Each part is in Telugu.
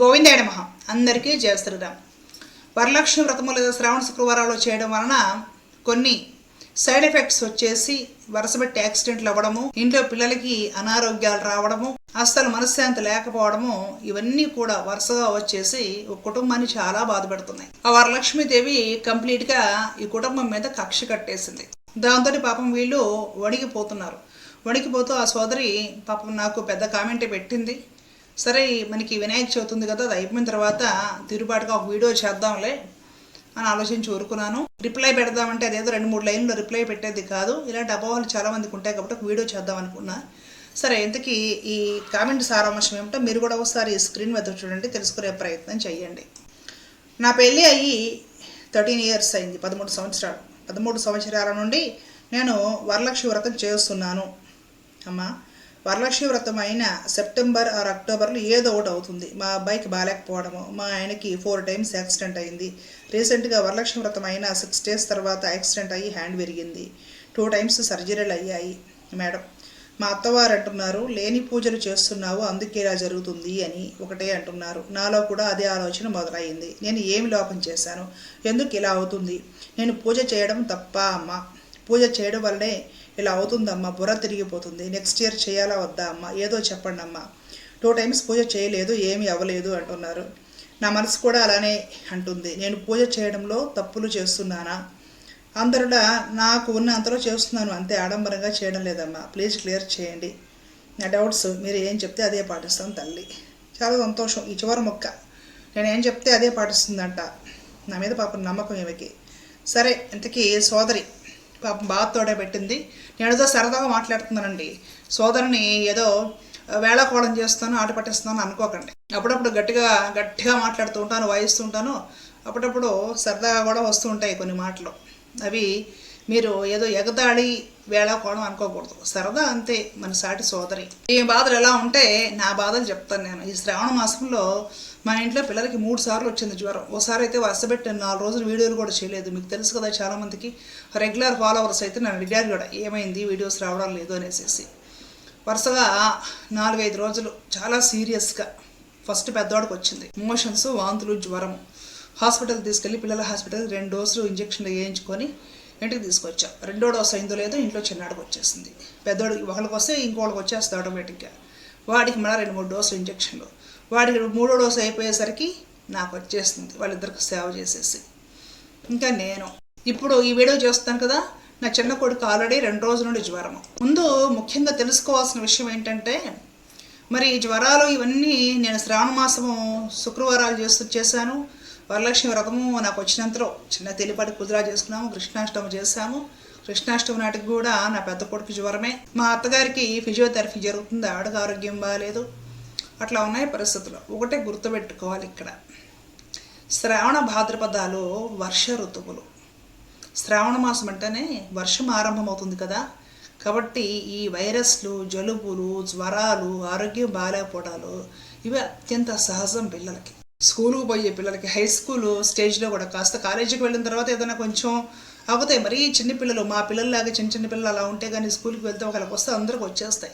గోవిందాయ నమ. అందరికీ జయ శ్రీరామ్. వరలక్ష్మి వ్రతము లేదా శ్రావణ శుక్రవారాలు చేయడం వలన కొన్ని సైడ్ ఎఫెక్ట్స్ వచ్చేసి వరుసబెట్టి యాక్సిడెంట్లు అవ్వడము ఇంట్లో పిల్లలకి అనారోగ్యాలు రావడము అస్సలు మనశ్శాంతి లేకపోవడము ఇవన్నీ కూడా వరుసగా వచ్చేసి ఒక కుటుంబాన్ని చాలా బాధపెడుతున్నాయి. ఆ వరలక్ష్మీదేవి కంప్లీట్గా ఈ కుటుంబం మీద కక్ష కట్టేసింది. దాంతో పాపం వీళ్ళు వణికిపోతున్నారు. వణికిపోతూ ఆ సోదరి పాపం నాకు పెద్ద కామెంటే పెట్టింది. సరే మనకి వినాయక చవితి ఉంది కదా అది అయిపోయిన తర్వాత తిరుగుబాటుగా ఒక వీడియో చేద్దాంలే అని ఆలోచించి ఊరుకున్నాను. రిప్లై పెడదామంటే అదేదో రెండు మూడు లైన్లో రిప్లై పెట్టేది కాదు. ఇలాంటి అపోహలు చాలామందికి ఉంటాయి కాబట్టి ఒక వీడియో చేద్దాం అనుకున్నా. సరే ఇంతకీ ఈ కామెంట్ సారాంశం ఏమిటో మీరు కూడా ఒకసారి స్క్రీన్ మీద చూడండి తెలుసుకునే ప్రయత్నం చేయండి నా పెళ్ళి అయ్యి థర్టీన్ ఇయర్స్ అయింది పదమూడు సంవత్సరాలు. పదమూడు సంవత్సరాల నుండి నేను వరలక్ష్మి వ్రతం చేస్తున్నాను. అమ్మా వరలక్ష్మి వ్రతం అయిన సెప్టెంబర్ ఆర్ అక్టోబర్లో ఏదో ఒకటి అవుతుంది. మా అబ్బాయికి బాగాలేకపోవడము. మా ఆయనకి ఫోర్ టైమ్స్ యాక్సిడెంట్ అయింది. రీసెంట్గా వరలక్ష్మి వ్రతం అయిన సిక్స్ డేస్ తర్వాత యాక్సిడెంట్ అయ్యి హ్యాండ్ విరిగింది. టూ టైమ్స్ సర్జరీలు అయ్యాయి మేడం. మా అత్తవారు అంటున్నారు లేని పూజలు చేస్తున్నావు అందుకే ఇలా జరుగుతుంది అని ఒకటే అంటున్నారు. నాలో కూడా అదే ఆలోచన మొదలైంది. నేను ఏమి లోపం చేశాను? ఎందుకు ఇలా అవుతుంది? నేను పూజ చేయడం తప్ప అమ్మ? పూజ చేయడం వల్లే ఇలా అవుతుందమ్మా బుర్ర తిరిగిపోతుంది. నెక్స్ట్ ఇయర్ చేయాలా వద్దా అమ్మా? ఏదో చెప్పండి అమ్మా టూ టైమ్స్ పూజ చేయలేదు ఏమీ అవ్వలేదు అంటున్నారు. నా మనసు కూడా అలానే అంటుంది. నేను పూజ చేయడంలో తప్పులు చేస్తున్నానా? అందరిలా నాకు ఉన్న అంతలో చేస్తున్నాను. అంతే ఆడంబరంగా చేయడం లేదమ్మా. ప్లీజ్ క్లియర్ చేయండి. నా డౌట్స్ మీరు ఏం చెప్తే అదే పాటిస్తాను తల్లి. చాలా సంతోషం. ఈ చివరి మొక్క. నేను ఏం చెప్తే అదే పాటిస్తుందంట. నా మీద పాపం నమ్మకం ఈమెకి సరే ఇంతకీ సోదరి పాపం బాధతోడే పెట్టింది నేను ఏదో సరదాగా మాట్లాడుతున్నానండి. సోదరిని ఏదో వేళాకోళం చేస్తాను ఆట పట్టేస్తాను అనుకోకండి. అప్పుడప్పుడు గట్టిగా గట్టిగా మాట్లాడుతూ ఉంటాను వాయిస్తూ ఉంటాను. అప్పుడప్పుడు సరదాగా కూడా వస్తూ ఉంటాయి కొన్ని మాటలు. అవి మీరు ఏదో ఎగతాళి వేళాకోళం అనుకోకూడదు. సరదా అంతే మన సాటి సోదరి. ఈ బాధలు ఎలా ఉంటే నా బాధలు చెప్తాను నేను. ఈ శ్రావణ మాసంలో మా ఇంట్లో పిల్లలకి మూడు సార్లు వచ్చింది జ్వరం. ఓసారి అయితే వరుసపెట్టి నాలుగు రోజులు వీడియోలు కూడా చేయలేదు. మీకు తెలుసు కదా చాలామందికి రెగ్యులర్ ఫాలోవర్స్ అయితే నన్ను అడిగారు కూడా ఏమైంది? వీడియోస్ రావడం లేదు అనేసి వరుసగా నాలుగైదు రోజులు చాలా సీరియస్గా ఫస్ట్ పెద్దవాడికి వచ్చింది. మోషన్స్ వాంతులు జ్వరం హాస్పిటల్ తీసుకెళ్ళి పిల్లల హాస్పిటల్ రెండు డోసులు ఇంజక్షన్లు వేయించుకొని ఇంటికి తీసుకొచ్చాం. రెండో డోసు అయిందో లేదో ఇంట్లో చిన్నాడికి వచ్చేసింది. పెద్దోడికి ఒకళ్ళకి వస్తే ఇంకోళ్ళకి వచ్చేస్తుంది ఆటోమేటిక్గా. వాడికి మళ్ళీ రెండు మూడు డోసులు ఇంజక్షన్లు. వాడికి మూడో డోసు అయిపోయేసరికి నాకు వచ్చేస్తుంది. వాళ్ళిద్దరికి సేవ చేసేసి. ఇంకా నేను. ఇప్పుడు ఈ వీడియో చేస్తాను కదా నా చిన్న కొడుకు ఆల్రెడీ రెండు రోజుల నుండి జ్వరం ముందు ముఖ్యంగా తెలుసుకోవాల్సిన విషయం ఏంటంటే మరి ఈ జ్వరాలు ఇవన్నీ నేను శ్రావణ మాసము శుక్రవారాలు చేస్తూ చేశాను. వరలక్ష్మి వ్రతము నాకు వచ్చినంతలో చిన్న తెలిపాటి కుదిరా చేసుకున్నాము కృష్ణాష్టమి చేశాము. కృష్ణాష్టమి నాటికి కూడా నా పెద్ద కొడుకు జ్వరమే. మా అత్తగారికి ఫిజియోథెరపీ జరుగుతుంది. ఆవిడకి ఆరోగ్యం బాగాలేదు అట్లా ఉన్నాయి పరిస్థితులు. ఒకటే గుర్తుపెట్టుకోవాలి ఇక్కడ. శ్రావణ భాద్రపదాలు వర్ష ఋతువులు. శ్రావణ మాసం అంటేనే వర్షం ఆరంభమవుతుంది కదా. కాబట్టి ఈ వైరస్లు జలుబులు జ్వరాలు ఆరోగ్యం బాగాలేకపోవడాలు ఇవి అత్యంత సహజం పిల్లలకి. స్కూల్కి పోయే పిల్లలకి హై స్కూల్ స్టేజ్లో కూడా కాస్త కాలేజీకి వెళ్ళిన తర్వాత ఏదైనా కొంచెం అవుతాయి మరీ చిన్నపిల్లలు మా పిల్లల్లాగా చిన్న చిన్న పిల్లలు అలా ఉంటే కానీ స్కూల్కి వెళ్తే ఒకళ్ళకి వస్తే అందరికి వచ్చేస్తాయి.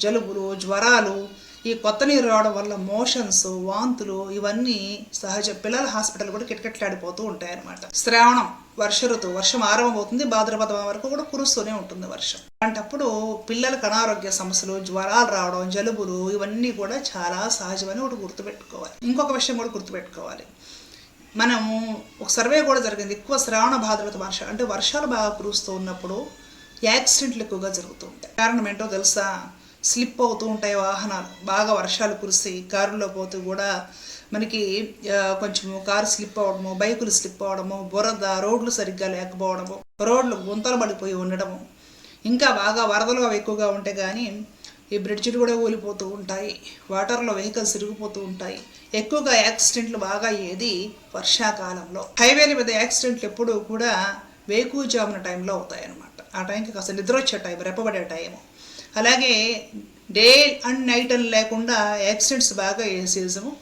జలుబులు జ్వరాలు ఈ కొత్త నీరు రావడం వల్ల మోషన్స్ వాంతులు ఇవన్నీ సహజ పిల్లల హాస్పిటల్ కూడా కిటకిటలాడిపోతూ ఉంటాయి అన్నమాట శ్రావణం వర్ష ఋతువు వర్షం ఆరంభమవుతుంది భాద్రపద వరకు కూడా కురుస్తూనే ఉంటుంది వర్షం. అలాంటప్పుడు పిల్లలకు అనారోగ్య సమస్యలు జ్వరాలు రావడం జలుబులు ఇవన్నీ కూడా చాలా సహజమని ఒకటి గుర్తుపెట్టుకోవాలి. ఇంకొక విషయం కూడా గుర్తుపెట్టుకోవాలి. మనము ఒక సర్వే కూడా జరిగింది. ఎక్కువ శ్రావణ భాద్రత వర్ష అంటే వర్షాలు బాగా కురుస్తూ ఉన్నప్పుడు యాక్సిడెంట్లు ఎక్కువగా జరుగుతూ ఉంటాయి. కారణం ఏంటో తెలుసా? స్లిప్ అవుతూ ఉంటాయి వాహనాలు. బాగా వర్షాలు కురిసి కారులో పోతూ కూడా మనకి కొంచెము కారు స్లిప్ అవ్వడము బైకులు స్లిప్ అవ్వడము బురద రోడ్లు సరిగ్గా లేకపోవడము రోడ్లు గుంతలు పడిపోయి ఉండడము ఇంకా బాగా వరదలు అవి ఎక్కువగా ఉంటే కానీ ఈ బ్రిడ్జిలు కూడా కూలిపోతూ ఉంటాయి. వాటర్లో వెహికల్స్ ఇరిగిపోతూ ఉంటాయి. ఎక్కువగా యాక్సిడెంట్లు బాగా అయ్యేది వర్షాకాలంలో. హైవేల మీద యాక్సిడెంట్లు ఎప్పుడూ కూడా వేకువజామున టైంలో అవుతాయి అన్నమాట ఆ టైంకి కాస్త నిద్ర వచ్చే టైం రెప్పబడే టైము. అలాగే డే అండ్ నైట్ అని లేకుండా యాక్సిడెంట్స్ బాగా అయ్యే సీజను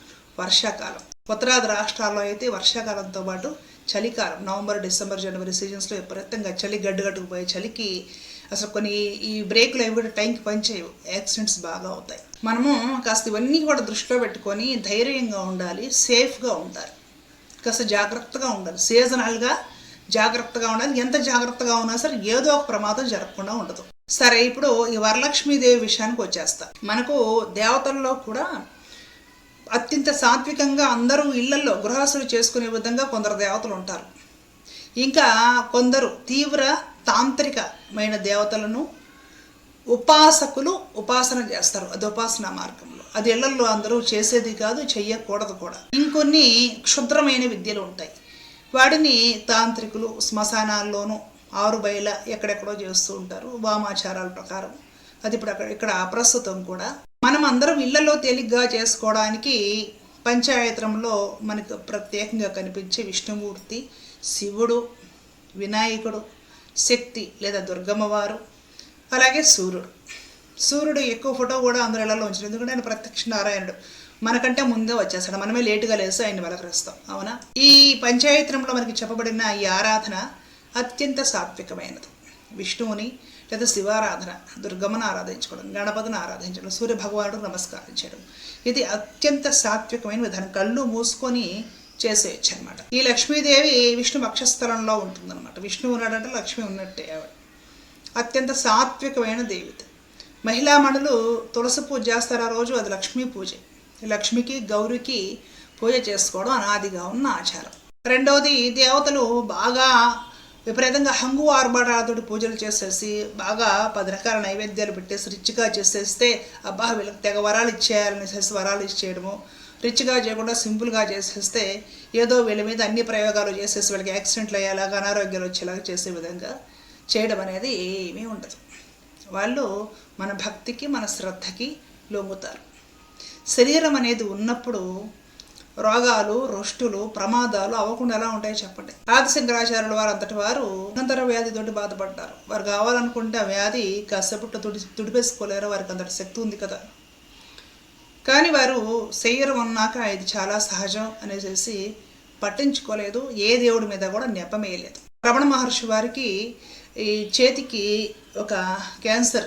వర్షాకాలం. ఉత్తరాది రాష్ట్రాల్లో అయితే వర్షాకాలంతో పాటు చలికాలం. నవంబర్ డిసెంబర్ జనవరి సీజన్స్లో విపరీతంగా చలి గడ్డగట్టుకుపోయే చలికి అసలు కొన్ని ఈ బ్రేకులు అవి కూడా టైంకి పనిచేయవు. యాక్సిడెంట్స్ బాగా అవుతాయి. మనము కాస్త ఇవన్నీ కూడా దృష్టిలో పెట్టుకొని ధైర్యంగా ఉండాలి సేఫ్గా ఉండాలి. కాస్త జాగ్రత్తగా ఉండాలి. సీజనల్గా జాగ్రత్తగా ఉండాలి. ఎంత జాగ్రత్తగా ఉన్నా సరే ఏదో ఒక ప్రమాదం జరగకుండా ఉండదు. సరే ఇప్పుడు ఈ వరలక్ష్మీదేవి విషయానికి వచ్చేస్తా. మనకు దేవతల్లో కూడా అత్యంత సాత్వికంగా అందరూ ఇళ్ళలో గృహస్థులు చేసుకునే విధంగా కొందరు దేవతలు ఉంటారు. ఇంకా కొందరు తీవ్ర తాంత్రికమైన దేవతలను ఉపాసకులు ఉపాసన చేస్తారు. అది ఉపాసన మార్గంలో. అది ఇళ్ళలో అందరూ చేసేది కాదు చెయ్యకూడదు కూడా. ఇంకొన్ని క్షుద్రమైన విద్యలు ఉంటాయి. వాటిని తాంత్రికులు శ్మశానాల్లోనూ ఆరు బయల ఎక్కడెక్కడో చేస్తూ ఉంటారు. వామాచారాల ప్రకారం. అది ఇప్పుడు అక్కడ ఇక్కడ ప్రస్తుతం కూడా. మనం అందరం ఇళ్ళలో తేలిగ్గా చేసుకోవడానికి పంచాయత్రంలో మనకు ప్రత్యేకంగా కనిపించే విష్ణుమూర్తి శివుడు వినాయకుడు శక్తి లేదా దుర్గమ్మవారు అలాగే సూర్యుడు. సూర్యుడు ఎక్కువ ఫోటో కూడా అందరి ఉంచారు. ఎందుకంటే ఆయన ప్రత్యక్ష నారాయణుడు. మనకంటే ముందే వచ్చేస్తాడు. మనమే లేటుగా లేసి ఆయన్ని వెలకరిస్తాం. అవునా? ఈ పంచాయత్రంలో మనకి చెప్పబడిన ఈ ఆరాధన అత్యంత సాత్వికమైనది. విష్ణువుని లేదా శివారాధన దుర్గమ్మను ఆరాధించుకోవడం గణపతిని ఆరాధించడం సూర్య భగవానుడు నమస్కరించడం ఇది అత్యంత సాత్వికమైన విధానం. కళ్ళు మూసుకొని చేసేయచ్చు అనమాట ఈ లక్ష్మీదేవి విష్ణు వక్షస్థలంలో ఉంటుందన్నమాట. విష్ణువు ఉన్నాడంటే లక్ష్మి ఉన్నట్టే ఆవిడ. అత్యంత సాత్వికమైన దేవత. మహిళా మణులు తులసి పూజ చేస్తారు ఆ రోజు అది లక్ష్మీ పూజ. లక్ష్మికి గౌరికి పూజ చేసుకోవడం అనాదిగా ఉన్న ఆచారం. రెండవది దేవతలు బాగా విపరీతంగా హంగు ఆర్భాటాలతోటి పూజలు చేసేసి బాగా పది రకాల నైవేద్యాలు పెట్టేసి రిచ్గా చేసేస్తే అబ్బా వీళ్ళకి తెగ వరాలు ఇచ్చేయాలనేసేసి వరాలు ఇచ్చేయడము రిచ్గా చేయకుండా సింపుల్గా చేసేస్తే ఏదో వీళ్ళ మీద అన్ని ప్రయోగాలు చేసేసి వీళ్ళకి యాక్సిడెంట్లు అయ్యేలాగా అనారోగ్యాలు వచ్చేలాగా చేసే విధంగా చేయడం అనేది ఏమీ ఉండదు. వాళ్ళు మన భక్తికి మన శ్రద్ధకి లొంగుతారు శరీరం అనేది ఉన్నప్పుడు రోగాలు రొష్టులు ప్రమాదాలు అవ్వకుండా ఎలా ఉంటాయో చెప్పండి. ఆదిశంకరాచార్యుల వారు అంతటి వారు నిరంతర వ్యాధితోటి బాధపడ్డారు. వారు కావాలనుకుంటే ఆ వ్యాధి కాసేపట్లో తుడి తుడిపేసుకోలేరు. వారికి అంతటి శక్తి ఉంది కదా. కానీ వారు శరీరం అన్నాక ఇది చాలా సహజం అనేసి పట్టించుకోలేదు. ఏ దేవుడి మీద కూడా నెపమేయలేదు. రమణ మహర్షి వారికి ఈ చేతికి ఒక క్యాన్సర్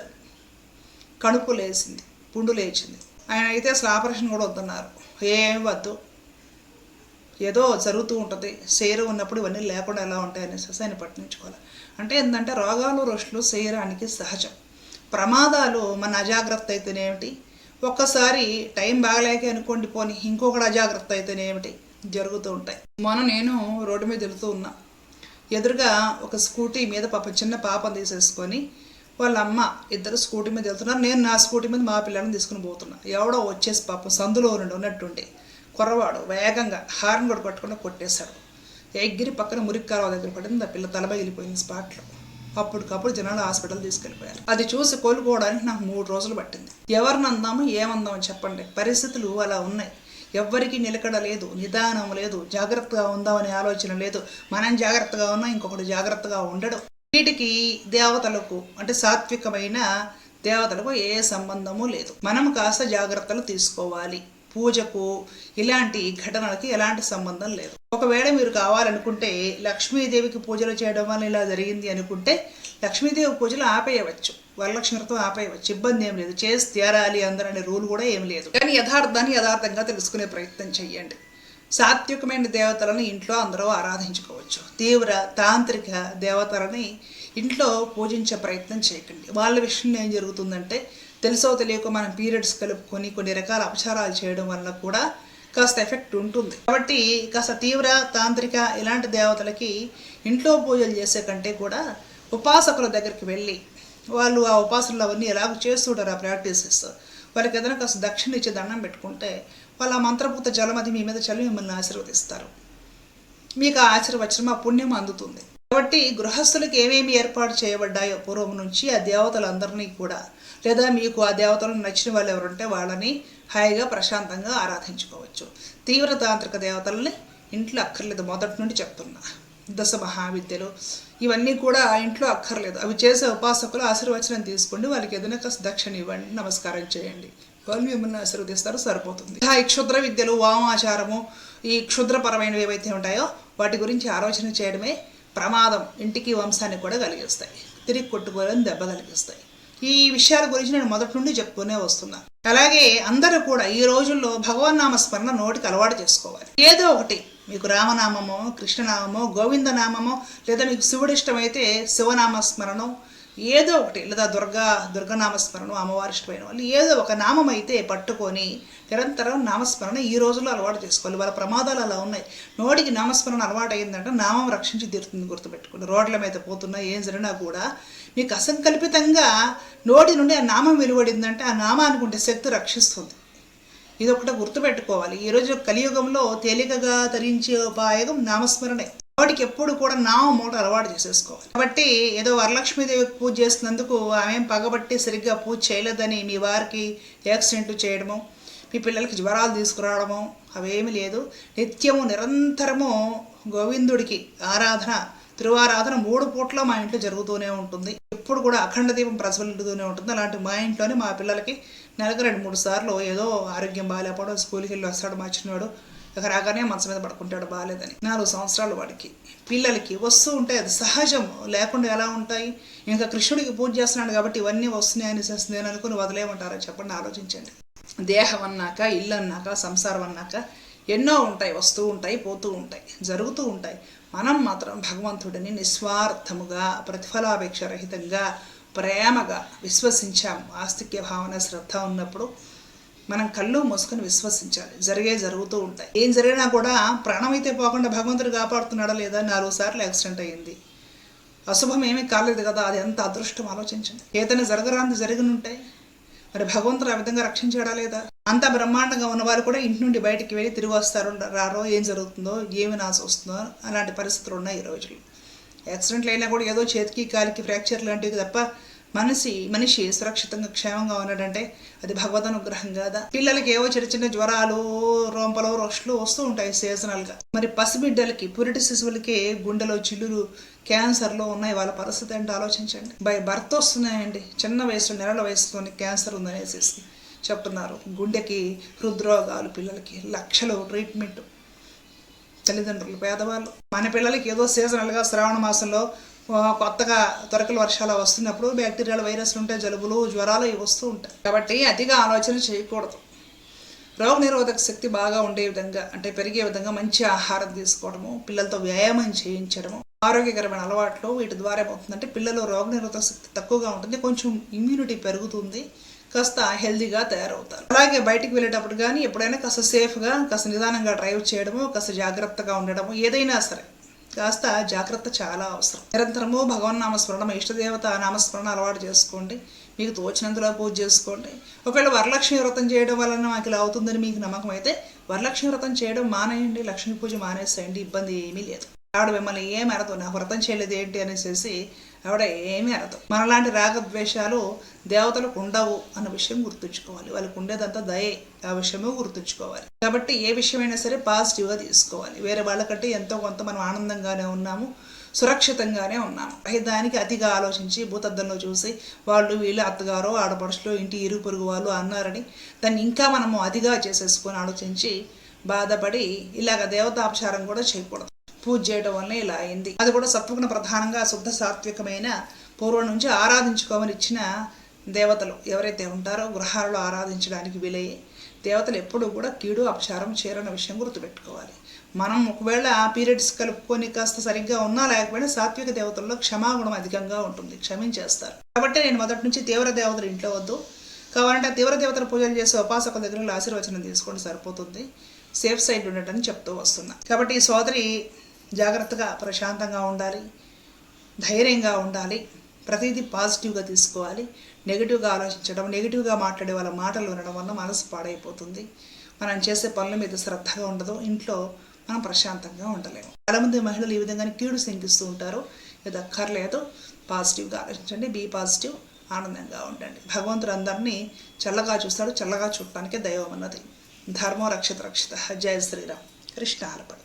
కణుపు లేచింది పుండు లేచింది. ఆయన అయితే అసలు ఆపరేషన్ కూడా వద్దన్నారు. ఏం వద్దు ఏదో జరుగుతూ ఉంటుంది. శరీరం ఉన్నప్పుడు ఇవన్నీ లేకుండా ఎలా ఉంటాయి అనేసి ఆయన పట్టించుకోవాలి అంటే ఏంటంటే రోగాలు రుషులు శరీరానికి సహజం. ప్రమాదాలు మన అజాగ్రత్త అయితేనేమిటి? ఒక్కసారి టైం బాగలేక అనుకోండి పోని ఇంకొకటి అజాగ్రత్త అయితేనేమిటి జరుగుతూ ఉంటాయి. మొన్న నేను రోడ్డు మీద వెళుతూ ఉన్నా. ఎదురుగా ఒక స్కూటీ మీద పాప చిన్న పాపను తీసేసుకొని వాళ్ళ అమ్మ ఇద్దరు స్కూటీ మీద వెళ్తున్నారు. నేను నా స్కూటీ మీద మా పిల్లల్ని తీసుకుని పోతున్నా. ఎవడో వచ్చేసి పాపం సందులో నుండి ఉన్నట్టుండి కుర్రవాడు వేగంగా హార్న్ కూడా కొట్టకుండా కొట్టేశాడు. ఎగ్గిరి పక్కన మురికి కాలువ దగ్గర పడింది. ఆ పిల్ల తలబై వెళ్ళిపోయింది స్పాట్లో అప్పటికప్పుడు జనాలు హాస్పిటల్ తీసుకెళ్ళిపోయారు. అది చూసి కోలుకోవడానికి నాకు మూడు రోజులు పట్టింది. ఎవరిని అందాము ఏమందాము చెప్పండి. పరిస్థితులు అలా ఉన్నాయి. ఎవ్వరికీ నిలకడ లేదు నిదానం లేదు జాగ్రత్తగా ఉందామనే ఆలోచన లేదు. మనం జాగ్రత్తగా ఉన్నా ఇంకొకటి జాగ్రత్తగా ఉండడు. వీటికి దేవతలకు అంటే సాత్వికమైన దేవతలకు ఏ సంబంధము లేదు. మనం కాస్త జాగ్రత్తలు తీసుకోవాలి. పూజకు ఇలాంటి ఘటనలకి ఎలాంటి సంబంధం లేదు. ఒకవేళ మీరు కావాలనుకుంటే లక్ష్మీదేవికి పూజలు చేయడం వల్ల ఇలా జరిగింది అనుకుంటే లక్ష్మీదేవి పూజలు ఆపేయవచ్చు. వరలక్ష్మి వ్రతం ఆపేయవచ్చు. ఇబ్బంది ఏం లేదు. చేసి తీరాలి అందరనే రూల్ కూడా ఏం లేదు. కానీ యథార్థాన్ని యథార్థంగా తెలుసుకునే ప్రయత్నం చేయండి. సాత్వికమైన దేవతలను ఇంట్లో అందరూ ఆరాధించుకోవచ్చు. తీవ్ర తాంత్రిక దేవతలని ఇంట్లో పూజించే ప్రయత్నం చేయకండి. వాళ్ళ విషయంలో ఏం జరుగుతుందంటే తెలుసో తెలియక మనం పీరియడ్స్ కలుపుకొని కొన్ని రకాల అపచారాలు చేయడం వల్ల కూడా కాస్త ఎఫెక్ట్ ఉంటుంది. కాబట్టి కాస్త తీవ్ర తాంత్రిక ఇలాంటి దేవతలకి ఇంట్లో పూజలు చేసే కంటే కూడా ఉపాసకుల దగ్గరికి వెళ్ళి వాళ్ళు ఆ ఉపాసనలు అవన్నీ ఎలాగ చేస్తుంటారు ఆ ప్రాక్టీసెస్ వాళ్ళకి ఏదైనా కాస్త దక్షిణ ఇచ్చి దండం పెట్టుకుంటే వాళ్ళ మంత్రపూత జలం అది మీ మీద చల్లి మిమ్మల్ని ఆశీర్వదిస్తారు. మీకు ఆ ఆశీర్వచనం ఆ పుణ్యం అందుతుంది. కాబట్టి గృహస్థులకు ఏమేమి ఏర్పాటు చేయబడ్డాయో పూర్వం నుంచి ఆ దేవతలందరినీ కూడా లేదా మీకు ఆ దేవతలను నచ్చిన వాళ్ళు ఎవరుంటే వాళ్ళని హాయిగా ప్రశాంతంగా ఆరాధించుకోవచ్చు. తీవ్ర తాంత్రిక దేవతల్ని ఇంట్లో అక్కర్లేదు. మొదటి నుండి చెప్తున్నా. దశ మహావిద్యలు ఇవన్నీ కూడా ఇంట్లో అక్కర్లేదు. అవి చేసే ఉపాసకులు ఆశీర్వచనం తీసుకోండి. వాళ్ళకి ఏదైనా దక్షిణ ఇవ్వండి. నమస్కారం చేయండి. వాళ్ళు మిమ్మల్ని ఆశీర్వదిస్తారు. సరిపోతుంది. ఆ ఈ క్షుద్ర విద్యలు వామాచారము ఈ క్షుద్రపరమైనవి ఏవైతే ఉంటాయో వాటి గురించి ఆలోచన చేయడమే ప్రమాదం. ఇంటికి వంశాన్ని కూడా కలిగిస్తాయి. తిరిగి కొట్టుకోలేని దెబ్బ కలిగిస్తాయి. ఈ విషయాల గురించి నేను మొదటి నుండి చెప్తూనే వస్తున్నాను అలాగే అందరూ కూడా ఈ రోజుల్లో భగవన్ నామస్మరణ నోటికి అలవాటు చేసుకోవాలి. ఏదో ఒకటి. మీకు రామనామమో కృష్ణనామమో గోవిందనామమో లేదా మీకు శివుడు ఇష్టమైతే శివనామస్మరణం ఏదో ఒకటి లేదా దుర్గా దుర్గనామస్మరణం అమ్మవారి ఇష్టమైన వాళ్ళు ఏదో ఒక నామం అయితే పట్టుకొని నిరంతరం నామస్మరణ ఈ రోజుల్లో అలవాటు చేసుకోవాలి. వాళ్ళ ప్రమాదాలు అలా ఉన్నాయి. నోటికి నామస్మరణ అలవాటు అయిందంటే నామం రక్షించి తీరుతుంది గుర్తుపెట్టుకోండి. రోడ్ల మీద పోతున్నా ఏం జరిగినా కూడా మీకు అసంకల్పితంగా నోటి నుండి ఆ నామం వెలువడిందంటే ఆ నామానికి ఉండే శక్తి రక్షిస్తుంది. ఇది ఒకటి గుర్తుపెట్టుకోవాలి ఈరోజు కలియుగంలో తేలికగా ధరించే ఉపాయం నామస్మరణే. వాటికి ఎప్పుడు కూడా నామం మూట అలవాటు చేసేసుకోవాలి. కాబట్టి ఏదో వరలక్ష్మీదేవి పూజ చేసినందుకు ఆమె పగబట్టి సరిగ్గా పూజ చేయలేదని మీ వారికి యాక్సిడెంట్ చేయడము మీ పిల్లలకి జ్వరాలు తీసుకురావడము అవేమీ లేదు. నిత్యము నిరంతరము గోవిందుడికి ఆరాధన తిరువారాధన మూడు పూట్ల మా ఇంట్లో జరుగుతూనే ఉంటుంది. ఎప్పుడు కూడా అఖండ దీపం ప్రజ్వలిస్తూనే ఉంటుంది. అలాంటి మా ఇంట్లోనే మా పిల్లలకి నెలకు రెండు మూడు సార్లు ఏదో ఆరోగ్యం బాగాలేకపోవడం స్కూల్కి వెళ్ళి వస్తాడు మా చిన్నవాడు ఇక రాగానే మనసు మీద పడుకుంటాడు బాగాలేదని. నాలుగు సంవత్సరాలు వాడికి. పిల్లలకి వస్తూ ఉంటాయి అది సహజం. లేకుండా ఎలా ఉంటాయి? ఇంకా కృష్ణుడికి పూజ చేస్తున్నాడు కాబట్టి ఇవన్నీ వస్తున్నాయని నేను అనుకుని వదిలేమంటారో చెప్పండి ఆలోచించండి. దేహం అన్నాక ఇల్లు అన్నాక సంసారం అన్నాక ఎన్నో ఉంటాయి వస్తూ ఉంటాయి పోతూ ఉంటాయి జరుగుతూ ఉంటాయి. మనం మాత్రం భగవంతుడిని నిస్వార్థముగా ప్రతిఫలాపేక్ష రహితంగా ప్రేమగా విశ్వసించాం ఆస్తిక్య భావన శ్రద్ధ ఉన్నప్పుడు మనం కళ్ళు మూసుకొని విశ్వసించాలి. జరిగే జరుగుతూ ఉంటాయి. ఏం జరిగినా కూడా ప్రాణం అయితే పోకుండా భగవంతుడు కాపాడుతున్నాడా లేదా నాలుగు సార్లు యాక్సిడెంట్ అయ్యింది. అశుభం ఏమీ కాలేదు కదా అది ఎంత అదృష్టం ఆలోచించండి. ఏదైనా జరగరాంది జరిగినుంటాయి మరి భగవంతుడు ఆ విధంగా రక్షించాడా లేదా? అంత బ్రహ్మాండంగా ఉన్నవారు కూడా ఇంటి నుండి బయటికి వెళ్ళి తిరిగి వస్తారు రారో ఏం జరుగుతుందో ఏమి నాశ వస్తుందో అలాంటి పరిస్థితులు ఉన్నాయి ఈ రోజులు యాక్సిడెంట్లు అయినా కూడా ఏదో చేతికి కాలికి ఫ్రాక్చర్ లాంటివి తప్ప మనిషి మనిషి సురక్షితంగా క్షేమంగా ఉన్నాడంటే అది భగవద్ అనుగ్రహం కాదా? పిల్లలకి ఏవో చిన్న చిన్న జ్వరాలు రోంపలు రొష్లు వస్తూ ఉంటాయి సీజనల్గా మరి పసిబిడ్డలకి పురిటి శిశువులకి గుండెలో చిల్లులు క్యాన్సర్లో ఉన్నాయి వాళ్ళ పరిస్థితి ఏంటో ఆలోచించండి. బై బర్త్ వస్తున్నాయండి చిన్న వయసులో నెలల వయసులోని క్యాన్సర్ ఉందనేసి. చెప్తున్నారు. గుండెకి హృద్రోగాలు పిల్లలకి లక్షలు ట్రీట్మెంట్. తల్లిదండ్రులు పేదవాళ్ళు. మన పిల్లలకి ఏదో సీజనల్గా శ్రావణ మాసంలో కొత్తగా తొరకలు వర్షాలు వస్తున్నప్పుడు బ్యాక్టీరియాలు వైరస్లు ఉంటాయి జలుబులు జ్వరాలు ఇవి వస్తూ ఉంటాయి. కాబట్టి అతిగా ఆలోచన చేయకూడదు. రోగ నిరోధక శక్తి బాగా ఉండే విధంగా అంటే పెరిగే విధంగా మంచి ఆహారం తీసుకోవడము పిల్లలతో వ్యాయామం చేయించడము ఆరోగ్యకరమైన అలవాట్లు వీటి ద్వారా ఏమవుతుందంటే పిల్లలు రోగ నిరోధక శక్తి తక్కువగా ఉంటుంది కొంచెం ఇమ్యూనిటీ పెరుగుతుంది. కాస్త హెల్దీగా తయారవుతారు. అలాగే బయటికి వెళ్ళేటప్పుడు కానీ ఎప్పుడైనా కాస్త సేఫ్గా కాస్త నిదానంగా డ్రైవ్ చేయడము కాస్త జాగ్రత్తగా ఉండడము ఏదైనా సరే కాస్త జాగ్రత్త చాలా అవసరం. నిరంతరము భగవన్ నామస్మరణ ఇష్టదేవత నామస్మరణ అలవాటు చేసుకోండి. మీకు తోచినంతలో పూజ చేసుకోండి. ఒకవేళ వరలక్ష్మి వ్రతం చేయడం వలన మాకు ఇలా అవుతుందని మీకు నమ్మకం అయితే వరలక్ష్మి వ్రతం చేయడం మానేయండి. లక్ష్మీ పూజ మానేసేయండి. ఇబ్బంది ఏమీ లేదు. ఆవిడ మిమ్మల్ని ఏమి అరదు నాకు వ్రతం చేయలేదు ఏంటి అనేసి ఆవిడ ఏమీ అరదు. మనలాంటి రాగద్వేషాలు దేవతలకు ఉండవు అన్న విషయం గుర్తుంచుకోవాలి. వాళ్ళకు ఉండేదంతా దయే ఆ విషయము గుర్తుంచుకోవాలి. కాబట్టి ఏ విషయమైనా సరే పాజిటివ్గా తీసుకోవాలి. వేరే వాళ్ళకంటే ఎంతో కొంత మనం ఆనందంగానే ఉన్నాము సురక్షితంగానే ఉన్నాము. దానికి అతిగా ఆలోచించి భూతద్దంలో చూసి వాళ్ళు వీళ్ళు అత్తగారో ఆడపడుచులో ఇంటి ఇరు పొరుగు వాళ్ళు అన్నారని దాన్ని ఇంకా మనము అతిగా చేసేసుకొని ఆలోచించి బాధపడి ఇలాగ దేవతాపచారం కూడా చేయకూడదు. పూజ చేయడం వల్ల ఇలా అయింది. అది కూడా సత్వగుణ ప్రధానంగా శుద్ధ సాత్వికమైన పూర్వం నుంచి ఆరాధించుకోమని ఇచ్చిన దేవతలు. ఎవరైతే ఉంటారో గృహాలలో ఆరాధించడానికి వీలయ్యే దేవతలు ఎప్పుడూ కూడా కీడు అపచారం చేరన్న విషయం గుర్తుపెట్టుకోవాలి. మనం ఒకవేళ పీరియడ్స్ కలుపుకొని కాస్త సరిగ్గా ఉన్నా లేకపోయినా సాత్విక దేవతల్లో క్షమాగుణం అధికంగా ఉంటుంది. క్షమించేస్తారు. కాబట్టి నేను మొదటి నుంచి తీవ్ర దేవతలు ఇంట్లో వద్దు. కావాలంటే తీవ్ర దేవతల పూజలు చేసే ఉపాసకుల దగ్గర ఆశీర్వచనం తీసుకోండి సరిపోతుంది. సేఫ్ సైడ్ ఉండటని చెప్తూ వస్తున్నా. కాబట్టి ఈ సోదరి జాగ్రత్తగా ప్రశాంతంగా ఉండాలి. ధైర్యంగా ఉండాలి. ప్రతిదీ పాజిటివ్గా తీసుకోవాలి. నెగిటివ్గా ఆలోచించడం నెగిటివ్గా మాట్లాడే వాళ్ళ మాటలు వినడం వల్ల మనసు పాడైపోతుంది. మనం చేసే పనుల మీద శ్రద్ధగా ఉండదు. ఇంట్లో మనం ప్రశాంతంగా ఉండలేము. చాలామంది మహిళలు ఈ విధంగా కీడు శంకిస్తూ ఉంటారు. ఇది అక్కర్లేదు. పాజిటివ్గా ఆలోచించండి. Be positive. ఆనందంగా ఉండండి. భగవంతుడు అందరినీ చల్లగా చూస్తాడు. చల్లగా చూడటానికే దైవం అన్నది. ధర్మో రక్షిత రక్షిత. జయ శ్రీరామ్. కృష్ణ అర్పణ